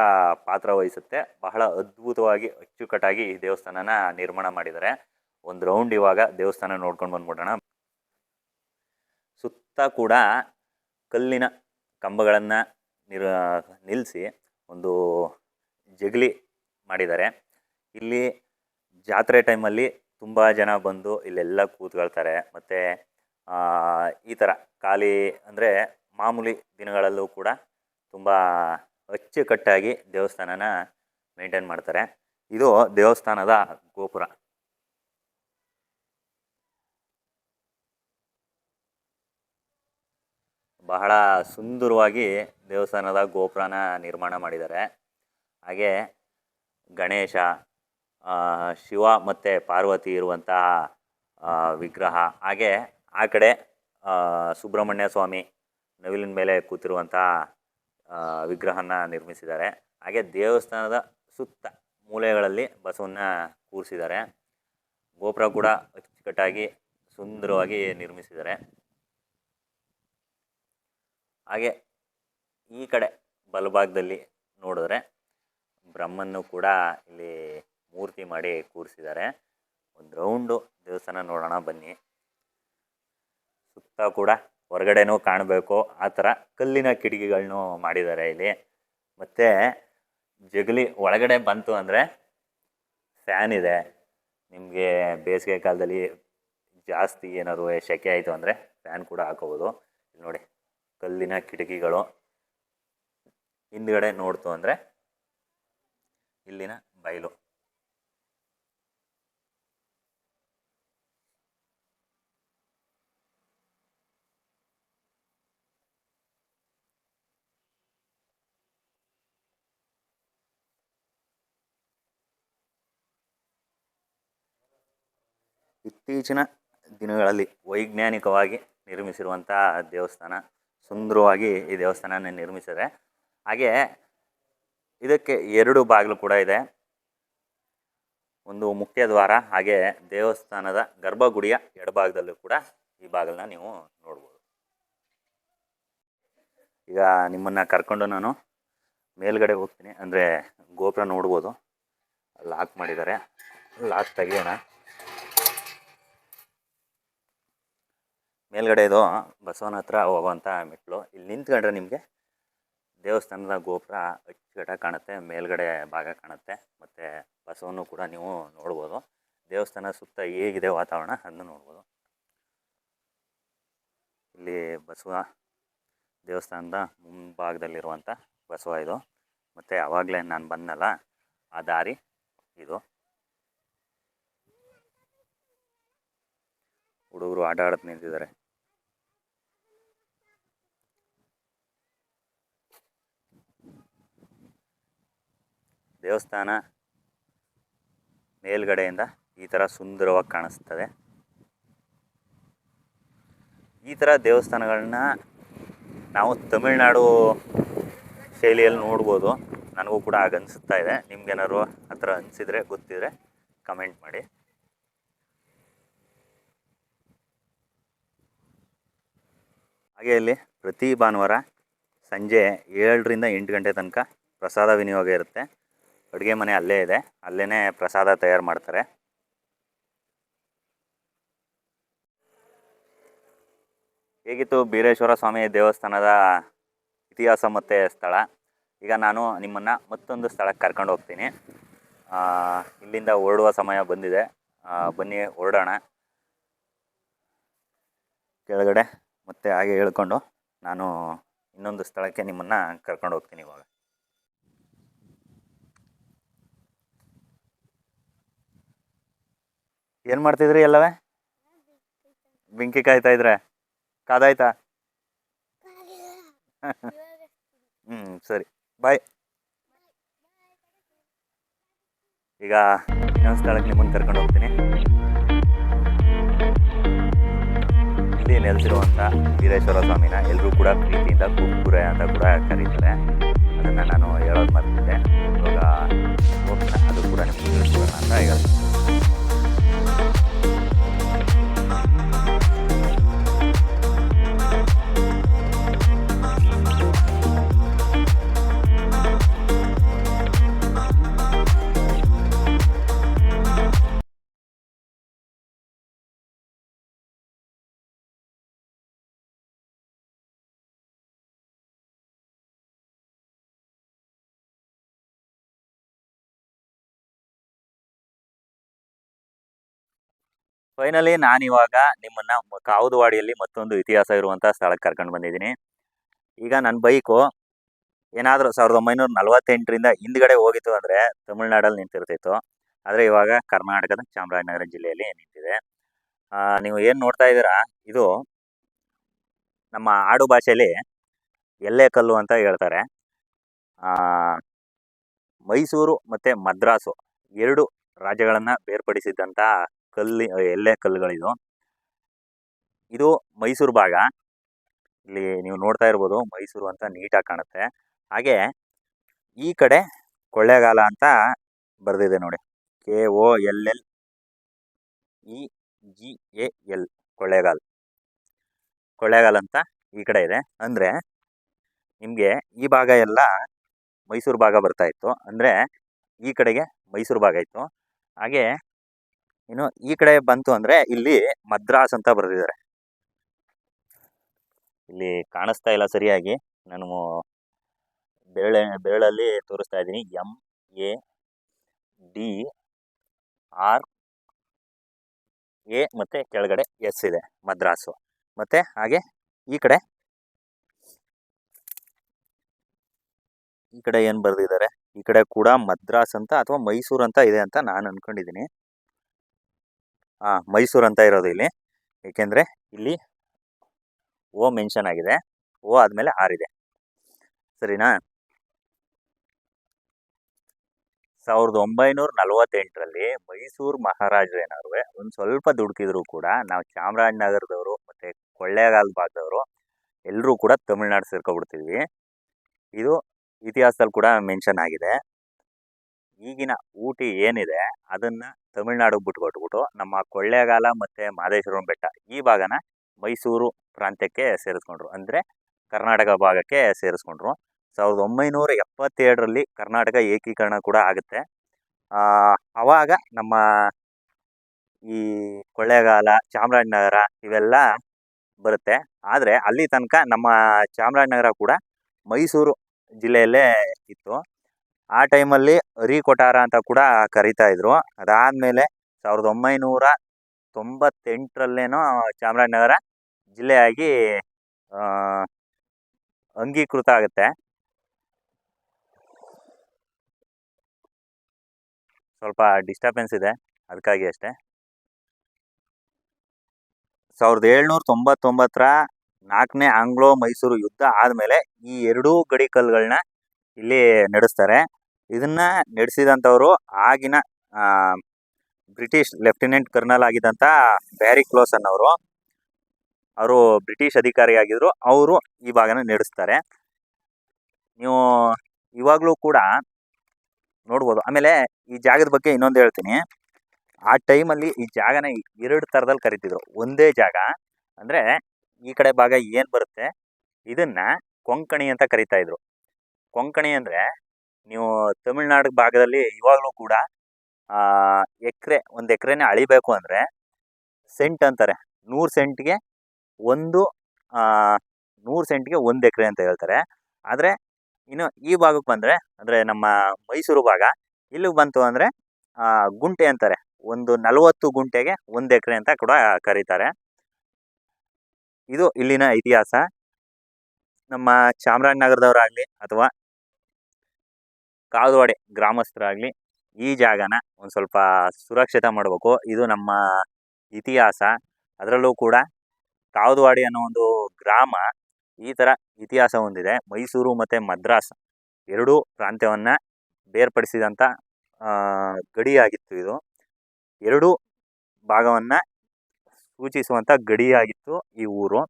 ಪಾತ್ರ ವಹಿಸುತ್ತೆ. ಬಹಳ ಅದ್ಭುತವಾಗಿ ಅಚ್ಚುಕಟ್ಟಾಗಿ ಈ ದೇವಸ್ಥಾನನ ನಿರ್ಮಾಣ ಮಾಡಿದ್ದಾರೆ. ಒಂದು ರೌಂಡ್ ಇವಾಗ ದೇವಸ್ಥಾನ ನೋಡ್ಕೊಂಡು ಬಂದ್ಬಿಡೋಣ. ಸುತ್ತ ಕೂಡ ಕಲ್ಲಿನ ಕಂಬಗಳನ್ನು ನಿರ್ ನಿಲ್ಲಿಸಿ ಒಂದು ಜಗಲಿ ಮಾಡಿದ್ದಾರೆ. ಇಲ್ಲಿ ಜಾತ್ರೆ ಟೈಮಲ್ಲಿ ತುಂಬ ಜನ ಬಂದು ಇಲ್ಲೆಲ್ಲ ಕೂತ್ಕೊಳ್ತಾರೆ. ಮತ್ತು ಈ ಥರ ಖಾಲಿ ಅಂದರೆ ಮಾಮೂಲಿ ದಿನಗಳಲ್ಲೂ ಕೂಡ ತುಂಬ ಅಚ್ಚುಕಟ್ಟಾಗಿ ದೇವಸ್ಥಾನನ ಮೇಂಟೈನ್ ಮಾಡ್ತಾರೆ. ಇದು ದೇವಸ್ಥಾನದ ಗೋಪುರ. ಬಹಳ ಸುಂದರವಾಗಿ ದೇವಸ್ಥಾನದ ಗೋಪುರನ ನಿರ್ಮಾಣ ಮಾಡಿದ್ದಾರೆ. ಹಾಗೆ ಗಣೇಶ ಶಿವ ಮತ್ತು ಪಾರ್ವತಿ ಇರುವಂತಹ ವಿಗ್ರಹ. ಹಾಗೆ ಆ ಕಡೆ ಸುಬ್ರಹ್ಮಣ್ಯ ಸ್ವಾಮಿ ನವಿಲಿನ ಮೇಲೆ ಕೂತಿರುವಂತಹ ವಿಗ್ರಹನ ನಿರ್ಮಿಸಿದ್ದಾರೆ. ಹಾಗೆ ದೇವಸ್ಥಾನದ ಸುತ್ತ ಮೂಲೆಗಳಲ್ಲಿ ಬಸವನ್ನ ಕೂರಿಸಿದ್ದಾರೆ. ಗೋಪುರ ಕೂಡ ಅಚ್ಚುಕಟ್ಟಾಗಿ ಸುಂದರವಾಗಿ ನಿರ್ಮಿಸಿದ್ದಾರೆ. ಹಾಗೆ ಈ ಕಡೆ ಬಲಭಾಗದಲ್ಲಿ ನೋಡಿದ್ರೆ ಬ್ರಹ್ಮನ್ನು ಕೂಡ ಇಲ್ಲಿ ಮೂರ್ತಿ ಮಾಡಿ ಕೂರಿಸಿದ್ದಾರೆ. ಒಂದು ರೌಂಡು ದೇವಸ್ಥಾನ ನೋಡೋಣ ಬನ್ನಿ. ಸುತ್ತ ಕೂಡ ಹೊರಗಡೆನೂ ಕಾಣಬೇಕು. ಆ ಥರ ಕಲ್ಲಿನ ಕಿಟಕಿಗಳನ್ನು ಮಾಡಿದ್ದಾರೆ ಇಲ್ಲಿ. ಮತ್ತು ಜಗಲಿ ಒಳಗಡೆ ಬಂತು ಅಂದರೆ ಫ್ಯಾನ್ ಇದೆ. ನಿಮಗೆ ಬೇಸಿಗೆ ಕಾಲದಲ್ಲಿ ಜಾಸ್ತಿ ಏನಾದ್ರು ಸೆಕೆ ಆಯಿತು ಅಂದರೆ ಫ್ಯಾನ್ ಕೂಡ ಹಾಕೋಬೋದು. ನೋಡಿ ಕಲ್ಲಿನ ಕಿಟಕಿಗಳು ಹಿಂದ್ಗಡೆ ನೋಡ್ತು ಅಂದರೆ ಇಲ್ಲಿನ ಬಯಲು. ಇತ್ತೀಚಿನ ದಿನಗಳಲ್ಲಿ ವೈಜ್ಞಾನಿಕವಾಗಿ ನಿರ್ಮಿಸಿರುವಂಥ ದೇವಸ್ಥಾನ ಸುಂದರವಾಗಿ ಈ ದೇವಸ್ಥಾನನ ನಿರ್ಮಿಸಿದೆ ಹಾಗೆ ಇದಕ್ಕೆ ಎರಡು ಬಾಗಿಲು ಕೂಡ ಇದೆ. ಒಂದು ಮುಖ್ಯ ದ್ವಾರ ಹಾಗೆ ದೇವಸ್ಥಾನದ ಗರ್ಭಗುಡಿಯ ಎಡಭಾಗದಲ್ಲೂ ಕೂಡ ಈ ಬಾಗಿಲನ್ನ ನೀವು ನೋಡ್ಬೋದು. ಈಗ ನಿಮ್ಮನ್ನು ಕರ್ಕೊಂಡು ನಾನು ಮೇಲ್ಗಡೆ ಹೋಗ್ತೀನಿ. ಅಂದರೆ ಗೋಪುರ ನೋಡ್ಬೋದು. ಲಾಕ್ ಮಾಡಿದ್ದಾರೆ. ಲಾಕ್ ತೆಗಿಯೋಣ. ಮೇಲ್ಗಡೆ ಇದು ಬಸವನ ಹತ್ರ ಹೋಗುವಂಥ ಮೆಟ್ಲು ಇಲ್ಲಿ ನಿಂತ್ಕೊಂಡ್ರೆ ನಿಮಗೆ ದೇವಸ್ಥಾನದ ಗೋಪುರ ಅಚ್ಚುಕಟ್ಟಾಗಿ ಕಾಣುತ್ತೆ, ಮೇಲ್ಗಡೆ ಭಾಗ ಕಾಣುತ್ತೆ, ಮತ್ತು ಬಸವನ್ನು ಕೂಡ ನೀವು ನೋಡ್ಬೋದು. ದೇವಸ್ಥಾನ ಸುತ್ತ ಹೇಗಿದೆ ವಾತಾವರಣ ಅದನ್ನು ನೋಡ್ಬೋದು. ಇಲ್ಲಿ ಬಸವ ದೇವಸ್ಥಾನದ ಮುಂಭಾಗದಲ್ಲಿರುವಂಥ ಬಸವ ಇದು. ಮತ್ತು ಆವಾಗಲೇ ನಾನು ಬಂದನಲ್ಲ, ಆ ದಾರಿ ಇದು. ಹುಡುಗರು ಆಟ ಆಡೋದು ನಿಂತಿದ್ದಾರೆ. ದೇವಸ್ಥಾನ ಮೇಲ್ಗಡೆಯಿಂದ ಈ ಥರ ಸುಂದರವಾಗಿ ಕಾಣಿಸ್ತದೆ. ಈ ಥರ ದೇವಸ್ಥಾನಗಳನ್ನ ನಾವು ತಮಿಳ್ನಾಡು ಶೈಲಿಯಲ್ಲಿ ನೋಡ್ಬೋದು. ನನಗೂ ಕೂಡ ಹಾಗೆ ಅನಿಸುತ್ತಾ ಇದೆ. ನಿಮ್ಗೇನಾದ್ರು ಆ ಥರ ಅನಿಸಿದರೆ, ಗೊತ್ತಿದ್ರೆ ಕಮೆಂಟ್ ಮಾಡಿ. ಹಾಗೆ ಇಲ್ಲಿ ಪ್ರತಿ ಭಾನುವಾರ ಸಂಜೆ ಏಳರಿಂದ ಎಂಟು ಗಂಟೆ ತನಕ ಪ್ರಸಾದ ವಿನಿಯೋಗ ಇರುತ್ತೆ. ಅಡುಗೆ ಮನೆ ಅಲ್ಲೇ ಇದೆ. ಅಲ್ಲೇ ಪ್ರಸಾದ ತಯಾರು ಮಾಡ್ತಾರೆ. ಹೇಗಿತ್ತು ಬೀರೇಶ್ವರ ಸ್ವಾಮಿ ದೇವಸ್ಥಾನದ ಇತಿಹಾಸ ಮತ್ತು ಸ್ಥಳ? ಈಗ ನಾನು ನಿಮ್ಮನ್ನು ಮತ್ತೊಂದು ಸ್ಥಳಕ್ಕೆ ಕರ್ಕೊಂಡು ಹೋಗ್ತೀನಿ. ಇಲ್ಲಿಂದ ಹೊರಡುವ ಸಮಯ ಬಂದಿದೆ. ಬನ್ನಿ, ಹೊರಡೋಣ. ಕೆಳಗಡೆ ಮತ್ತೆ ಹಾಗೆ ಹೇಳ್ಕೊಂಡು ನಾನು ಇನ್ನೊಂದು ಸ್ಥಳಕ್ಕೆ ನಿಮ್ಮನ್ನು ಕರ್ಕೊಂಡು ಹೋಗ್ತೀನಿ ಇವಾಗ. ಏನು ಮಾಡ್ತಿದ್ರಿ ಎಲ್ಲವೇ? ಬೆಂಕಿ ಕಾಯ್ತಾ ಇದ್ರೆ. ಕಾದಾಯ್ತಾ? ಹ್ಞೂ ಸರಿ. ಬಾಯ್. ಈಗ ಇನ್ನೊಂದು ಸ್ಥಳಕ್ಕೆ ನಿಮ್ಮನ್ನು ಕರ್ಕೊಂಡು ಹೋಗ್ತೀನಿ. ಇಲ್ಲಿ ನೆಲೆಸಿರುವಂಥ ವೀರೇಶ್ವರ ಸ್ವಾಮಿನ ಎಲ್ಲರೂ ಕೂಡ ಪ್ರೀತಿಯಿಂದ ಕುಕ್ಕುರೆ ಅಂತ ಕೂಡ ಕರೀತಾರೆ. ಅದನ್ನು ನಾನು ಹೇಳೋದು ಮರ್ತಿದ್ದೆ. ಇವಾಗ ಅದು ಕೂಡ ನಿಮ್ಗೆ ತಿಳಿಸ್ಕೊಡೋಣ ಅಂತ ಹೇಳ್ತೀನಿ. ಫೈನಲಿ ನಾನಿವಾಗ ನಿಮ್ಮನ್ನ ಕಾವುದುವಾಡಿಯಲ್ಲಿ ಮತ್ತೊಂದು ಇತಿಹಾಸ ಇರುವಂಥ ಸ್ಥಳಕ್ಕೆ ಕರ್ಕೊಂಡು ಬಂದಿದ್ದೀನಿ. ಈಗ ನನ್ನ ಬೈಕು ಏನಾದರೂ ಸಾವಿರದ ಒಂಬೈನೂರ ನಲವತ್ತೆಂಟರಿಂದ ಹಿಂದ್ಗಡೆ ಹೋಗಿತ್ತು ಅಂದರೆ ತಮಿಳ್ನಾಡಲ್ಲಿ ನಿಂತಿರ್ತಿತ್ತು. ಆದರೆ ಇವಾಗ ಕರ್ನಾಟಕದ ಚಾಮರಾಜನಗರ ಜಿಲ್ಲೆಯಲ್ಲಿ ನಿಂತಿದೆ. ನೀವು ಏನು ನೋಡ್ತಾ ಇದ್ದೀರಾ? ಇದು ನಮ್ಮ ಆಡು ಭಾಷೆಯಲ್ಲಿ ಎಲ್ಲೆಕಲ್ಲು ಅಂತ ಹೇಳ್ತಾರೆ. ಮೈಸೂರು ಮತ್ತು ಮದ್ರಾಸು ಎರಡು ರಾಜ್ಯಗಳನ್ನು ಬೇರ್ಪಡಿಸಿದ್ದಂಥ ಕಲ್ಲಿ ಎಲ್ಲೆ ಕಲ್ಲುಗಳಿದು. ಇದು ಮೈಸೂರು ಭಾಗ. ಇಲ್ಲಿ ನೀವು ನೋಡ್ತಾ ಇರ್ಬೋದು ಮೈಸೂರು ಅಂತ ನೀಟಾಗಿ ಕಾಣುತ್ತೆ. ಹಾಗೆ ಈ ಕಡೆ ಕೊಳ್ಳೇಗಾಲ ಅಂತ ಬರೆದಿದೆ ನೋಡಿ. K O L L E G A L Kollegal. Kollegal ಅಂತ ಈ ಕಡೆ ಇದೆ. ಅಂದರೆ ನಿಮಗೆ ಈ ಭಾಗ ಎಲ್ಲ ಮೈಸೂರು ಭಾಗ ಬರ್ತಾ ಇತ್ತು. ಅಂದರೆ ಈ ಕಡೆಗೆ ಮೈಸೂರು ಭಾಗ ಇತ್ತು. ಹಾಗೆ ಇನ್ನು ಈ ಕಡೆ ಬಂತು ಅಂದರೆ ಇಲ್ಲಿ ಮದ್ರಾಸ್ ಅಂತ ಬರೆದಿದ್ದಾರೆ. ಇಲ್ಲಿ ಕಾಣಿಸ್ತಾ ಇಲ್ಲ ಸರಿಯಾಗಿ. ನಾನು ಬೆರಳೆ ಬೆರಳಲ್ಲಿ ತೋರಿಸ್ತಾ ಇದ್ದೀನಿ. M, A, D, R, A ಮತ್ತು ಕೆಳಗಡೆ ಎಸ್ ಇದೆ ಮದ್ರಾಸು. ಮತ್ತು ಹಾಗೆ ಈ ಕಡೆ ಈ ಕಡೆ ಏನು ಬರೆದಿದ್ದಾರೆ? ಈ ಕಡೆ ಕೂಡ ಮದ್ರಾಸ್ ಅಂತ ಅಥವಾ ಮೈಸೂರು ಅಂತ ಇದೆ ಅಂತ ನಾನು ಅನ್ಕೊಂಡಿದ್ದೀನಿ. ಹಾಂ ಮೈಸೂರು ಅಂತ ಇರೋದು ಇಲ್ಲಿ. ಏಕೆಂದರೆ ಇಲ್ಲಿ ಓ ಮೆನ್ಷನ್ ಆಗಿದೆ. ಓ ಆದಮೇಲೆ ಆರ್ ಇದೆ. ಸರಿನಾ? ಸಾವಿರದ ಒಂಬೈನೂರ ನಲವತ್ತೆಂಟರಲ್ಲಿ ಮೈಸೂರು ಮಹಾರಾಜರು ಏನಾದ್ರು, ಒಂದು ಸ್ವಲ್ಪ ದುಡುಕಿದ್ರು ಕೂಡ ನಾವು ಚಾಮರಾಜನಗರದವರು ಮತ್ತು ಕೊಳ್ಳೇಗಾಲ ಭಾಗದವರು ಎಲ್ಲರೂ ಕೂಡ ತಮಿಳ್ನಾಡು ಸೇರ್ಕೊಬಿಡ್ತಿದ್ವಿ. ಇದು ಇತಿಹಾಸದಲ್ಲಿ ಕೂಡ ಮೆನ್ಷನ್ ಆಗಿದೆ. ಈಗಿನ ಊಟಿ ಏನಿದೆ, ಅದನ್ನು ತಮಿಳ್ನಾಡಿಗೆ ಬಿಟ್ಕೊಟ್ಬಿಟ್ಟು ನಮ್ಮ ಕೊಳ್ಳೇಗಾಲ ಮತ್ತು ಮಾದೇಶ್ವರನ ಬೆಟ್ಟ ಈ ಭಾಗನ ಮೈಸೂರು ಪ್ರಾಂತ್ಯಕ್ಕೆ ಸೇರಿಸ್ಕೊಂಡ್ರು. ಅಂದರೆ ಕರ್ನಾಟಕ ಭಾಗಕ್ಕೆ ಸೇರಿಸ್ಕೊಂಡ್ರು. ಸಾವಿರದ ಒಂಬೈನೂರ ಎಪ್ಪತ್ತೇಳರಲ್ಲಿ ಕರ್ನಾಟಕ ಏಕೀಕರಣ ಕೂಡ ಆಗುತ್ತೆ. ಆವಾಗ ನಮ್ಮ ಈ ಕೊಳ್ಳೇಗಾಲ, ಚಾಮರಾಜನಗರ ಇವೆಲ್ಲ ಬರುತ್ತೆ. ಆದರೆ ಅಲ್ಲಿ ತನಕ ನಮ್ಮ ಚಾಮರಾಜನಗರ ಕೂಡ ಮೈಸೂರು ಜಿಲ್ಲೆಯಲ್ಲೇ ಇತ್ತು. ಆ ಟೈಮಲ್ಲಿ ಹರಿಕೊಟಾರ ಅಂತ ಕೂಡ ಕರಿತಾ ಇದ್ರು. ಅದಾದಮೇಲೆ ಸಾವಿರದ ಒಂಬೈನೂರ ತೊಂಬತ್ತೆಂಟರಲ್ಲೇನೋ ಚಾಮರಾಜನಗರ ಜಿಲ್ಲೆಯಾಗಿ ಅಂಗೀಕೃತ ಆಗುತ್ತೆ. ಸ್ವಲ್ಪ ಡಿಸ್ಟರ್ಬೆನ್ಸ್ ಇದೆ, ಅದಕ್ಕಾಗಿ ಅಷ್ಟೇ. ಸಾವಿರದ ಏಳ್ನೂರ ತೊಂಬತ್ತೊಂಬತ್ತರ ನಾಲ್ಕನೇ ಆಂಗ್ಲೋ ಮೈಸೂರು ಯುದ್ಧ ಆದಮೇಲೆ ಈ ಎರಡೂ ಗಡಿ ಕಲ್ಲುಗಳನ್ನ ಇಲ್ಲಿ ನಡೆಸ್ತಾರೆ. ಇದನ್ನ ನಡೆಸಿದಂಥವ್ರು ಆಗಿನ ಬ್ರಿಟಿಷ್ ಲೆಫ್ಟಿನೆಂಟ್ ಕರ್ನಲ್ ಆಗಿದ್ದಂಥ ಬ್ಯಾರಿ ಕ್ಲೋಸ್ ಅನ್ನೋರು ಅವರು ಬ್ರಿಟಿಷ್ ಅಧಿಕಾರಿಯಾಗಿದ್ದರು ಅವರು ಈ ಭಾಗನ ನಡೆಸ್ತಾರೆ. ನೀವು ಇವಾಗಲೂ ಕೂಡ ನೋಡ್ಬೋದು. ಆಮೇಲೆ ಈ ಜಾಗದ ಬಗ್ಗೆ ಇನ್ನೊಂದು ಹೇಳ್ತೀನಿ. ಆ ಟೈಮಲ್ಲಿ ಈ ಜಾಗನ ಎರಡು ಥರದಲ್ಲಿ ಕರಿತಿದ್ರು. ಒಂದೇ ಜಾಗ ಅಂದರೆ ಈ ಕಡೆ ಭಾಗ ಏನು ಬರುತ್ತೆ? ಇದನ್ನು ಕೊಂಕಣಿ ಅಂತ ಕರಿತಾ ಇದ್ರು. ಕೊಂಕಣಿ ಅಂದರೆ ನೀವು ತಮಿಳ್ನಾಡು ಭಾಗದಲ್ಲಿ ಇವಾಗಲೂ ಕೂಡ ಎಕರೆ, ಒಂದು ಎಕರೆನೇ ಅಳಿಬೇಕು ಅಂದರೆ ಸೆಂಟ್ ಅಂತಾರೆ. ನೂರು ಸೆಂಟ್ಗೆ ಒಂದು ನೂರು ಸೆಂಟ್ಗೆ ಒಂದು ಎಕರೆ ಅಂತ ಹೇಳ್ತಾರೆ. ಆದರೆ ಇನ್ನು ಈ ಭಾಗಕ್ಕೆ ಬಂದರೆ, ಅಂದರೆ ನಮ್ಮ ಮೈಸೂರು ಭಾಗ, ಇಲ್ಲಿಗೆ ಬಂತು ಅಂದರೆ ಗುಂಟೆ ಅಂತಾರೆ. ಒಂದು ನಲವತ್ತು ಗುಂಟೆಗೆ ಒಂದು ಎಕರೆ ಅಂತ ಕೂಡ ಕರೀತಾರೆ. ಇದು ಇಲ್ಲಿನ ಇತಿಹಾಸ. ನಮ್ಮ ಚಾಮರಾಜನಗರದವರಾಗಲಿ ಅಥವಾ ಕಾದುವಾಡಿ ಗ್ರಾಮಸ್ಥರಾಗಲಿ ಈ ಜಾಗನ ಒಂದು ಸ್ವಲ್ಪ ಸುರಕ್ಷಿತ ಮಾಡಬೇಕು. ಇದು ನಮ್ಮ ಇತಿಹಾಸ. ಅದರಲ್ಲೂ ಕೂಡ ಕಾದುವಾಡಿ ಅನ್ನೋ ಒಂದು ಗ್ರಾಮ ಈ ಥರ ಇತಿಹಾಸ ಹೊಂದಿದೆ. ಮೈಸೂರು ಮತ್ತು ಮದ್ರಾಸ್ ಎರಡೂ ಪ್ರಾಂತ್ಯವನ್ನು ಬೇರ್ಪಡಿಸಿದಂಥ ಗಡಿಯಾಗಿತ್ತು ಇದು. ಎರಡೂ ಭಾಗವನ್ನು ಸೂಚಿಸುವಂಥ ಗಡಿಯಾಗಿತ್ತು ಈ ಊರು.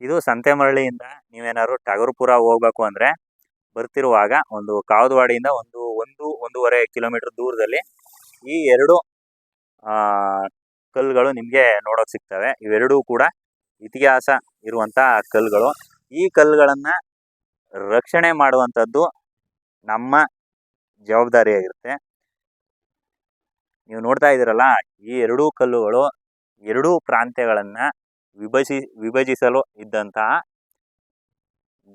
ಇದು ಸಂತೆಮರಳಿಯಿಂದ ನೀವೇನಾದ್ರು ಟಗರುಪುರ ಹೋಗ್ಬೇಕು ಅಂದರೆ ಬರ್ತಿರುವಾಗ ಒಂದು ಕಾವದವಾಡಿಯಿಂದ ಒಂದು ಒಂದು, ಒಂದೂವರೆ ಕಿಲೋಮೀಟರ್ ದೂರದಲ್ಲಿ ಈ ಎರಡು ಕಲ್ಲುಗಳು ನಿಮಗೆ ನೋಡೋಕೆ ಸಿಗ್ತವೆ. ಇವೆರಡೂ ಕೂಡ ಇತಿಹಾಸ ಇರುವಂಥ ಕಲ್ಲುಗಳು. ಈ ಕಲ್ಲುಗಳನ್ನು ರಕ್ಷಣೆ ಮಾಡುವಂಥದ್ದು ನಮ್ಮ ಜವಾಬ್ದಾರಿಯಾಗಿರುತ್ತೆ. ನೀವು ನೋಡ್ತಾ ಇದ್ದೀರಲ್ಲ, ಈ ಎರಡೂ ಕಲ್ಲುಗಳು ಎರಡೂ ಪ್ರಾಂತ್ಯಗಳನ್ನು ವಿಭಜಿ ವಿಭಜಿಸಲು ಇದ್ದಂತಹ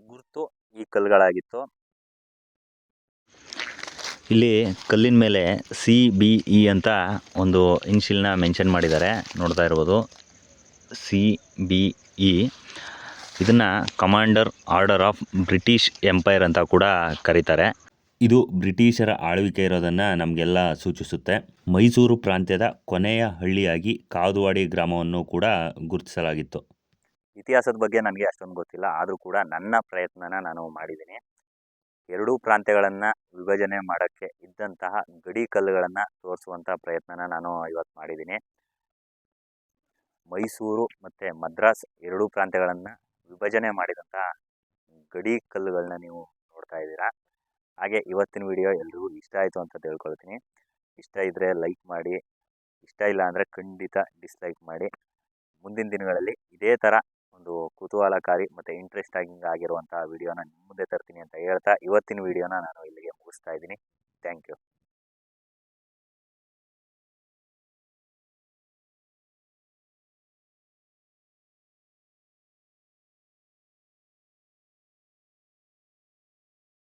ಗುರುತು ಈ ಕಲ್ಲುಗಳಾಗಿತ್ತು ಇಲ್ಲಿ ಕಲ್ಲಿನ ಮೇಲೆ ಸಿ, ಬಿ, ಇ ಅಂತ ಒಂದು ಇನ್ಶಿಲ್ನ ಮೆನ್ಷನ್ ಮಾಡಿದ್ದಾರೆ. ನೋಡ್ತಾ ಇರ್ಬೋದು. C, B, E. ಇದನ್ನು commander order of British empire ಅಂತ ಕೂಡ ಕರೀತಾರೆ. ಇದು ಬ್ರಿಟಿಷರ ಆಳ್ವಿಕೆ ಇರೋದನ್ನು ನಮಗೆಲ್ಲ ಸೂಚಿಸುತ್ತೆ. ಮೈಸೂರು ಪ್ರಾಂತ್ಯದ ಕೊನೆಯ ಹಳ್ಳಿಯಾಗಿ ಕಾದುವಾಡಿ ಗ್ರಾಮವನ್ನು ಕೂಡ ಗುರುತಿಸಲಾಗಿತ್ತು. ಇತಿಹಾಸದ ಬಗ್ಗೆ ನನಗೆ ಅಷ್ಟೊಂದು ಗೊತ್ತಿಲ್ಲ. ಆದರೂ ಕೂಡ ನನ್ನ ಪ್ರಯತ್ನನ ನಾನು ಮಾಡಿದ್ದೀನಿ. ಎರಡೂ ಪ್ರಾಂತ್ಯಗಳನ್ನು ವಿಭಜನೆ ಮಾಡೋಕ್ಕೆ ಇದ್ದಂತಹ ಗಡಿ ಕಲ್ಲುಗಳನ್ನು ತೋರಿಸುವಂಥ ಪ್ರಯತ್ನನ ನಾನು ಇವತ್ತು ಮಾಡಿದ್ದೀನಿ. ಮೈಸೂರು ಮತ್ತು ಮದ್ರಾಸ್ ಎರಡೂ ಪ್ರಾಂತ್ಯಗಳನ್ನು ವಿಭಜನೆ ಮಾಡಿದಂಥ ಗಡಿ ಕಲ್ಲುಗಳನ್ನ ನೀವು ನೋಡ್ತಾ ಇದ್ದೀರಾ. ಹಾಗೆ ಇವತ್ತಿನ ವಿಡಿಯೋ ಎಲ್ರಿಗೂ ಇಷ್ಟ ಆಯಿತು ಅಂತ ತಿಳ್ಕೊಳ್ತೀನಿ. ಇಷ್ಟ ಇದ್ದರೆ ಲೈಕ್ ಮಾಡಿ. ಇಷ್ಟ ಇಲ್ಲ ಅಂದರೆ ಖಂಡಿತ ಡಿಸ್ಲೈಕ್ ಮಾಡಿ. ಮುಂದಿನ ದಿನಗಳಲ್ಲಿ ಇದೇ ಥರ ಒಂದು ಕುತೂಹಲಕಾರಿ ಮತ್ತು ಇಂಟ್ರೆಸ್ಟಾಗಿಂಗ್ ಆಗಿರುವಂಥ ವಿಡಿಯೋನ ನಿಮ್ಮ ಮುಂದೆ ತರ್ತೀನಿ ಅಂತ ಹೇಳ್ತಾ, ಇವತ್ತಿನ ವಿಡಿಯೋನ ನಾನು ಇಲ್ಲಿಗೆ ಮುಗಿಸ್ತಾ ಇದ್ದೀನಿ. Thank you